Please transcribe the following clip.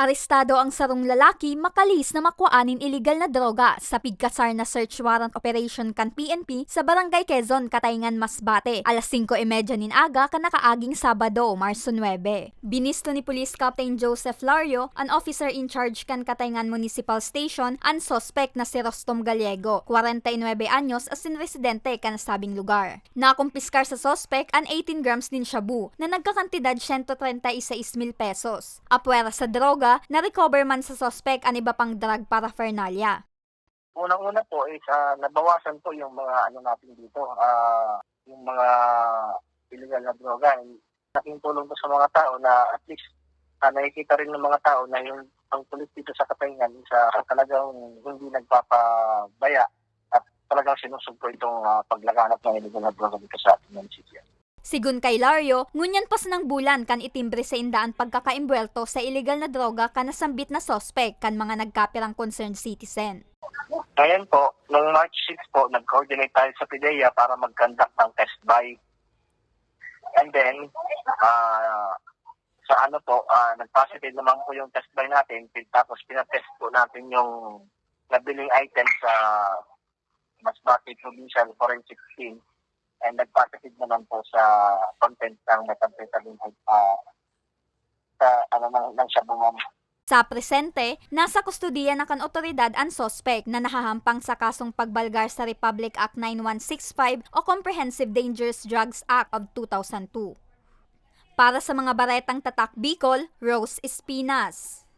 Arestado ang sarong lalaki makalis na makuanin illegal na droga sa pigkasar na search warrant operation kan PNP sa Barangay Quezon, Katayngan, Masbate. Alas 5.30 nin aga ka nakaaging Sabado, Marso 9. Binisto ni Police Captain Joseph Lario, an officer in charge kan Katayngan Municipal Station, ang suspect na si Rostom Gallego, 49 anyos as in residente kan sabing lugar. Nakumpiskar sa suspect ang 18 grams din shabu na nagkakantidad 136 mil pesos. Apwera sa droga, na-recover man sa suspect ang iba pang drug paraphernalia. Unang-una po is ah, nabawasan po yung mga ano natin dito, ah, yung mga illegal na droga. Laking tulong po sa mga tao na at least ah, nakikita rin ng mga tao na yung ang pulis dito sa Kapayngan sa talagang hindi nagpapabaya at talagang sinusugpo itong ah, paglaganap ng illegal na droga dito sa ating munisipyo. Sigun kay Lario, ngunyan pas ng bulan kan itimbre sa indaan pagkakaimbwelto sa illegal na droga kan nasambit na suspect kan mga nagkapirang concerned citizen. Ngayon po, noong March 6 po, nag-coordinate tayo sa PIDEA para mag-conduct ng test buy. And then, ah, sa ano po, ah, nag-positive naman po yung test buy natin. Tapos pinatest po natin yung nabiling item sa Masbate Provincial Forensic Team. And nag-positive naman po sa content ng methamphetamine uh, sa ano ng, ng shabu ma'am. Sa presente, nasa kustudiya na kan otoridad ang suspect na nahahampang sa kasong pagbalgar sa Republic Act 9165 o Comprehensive Dangerous Drugs Act of 2002. Para sa mga baretang tatak Bicol, Rose Espinas.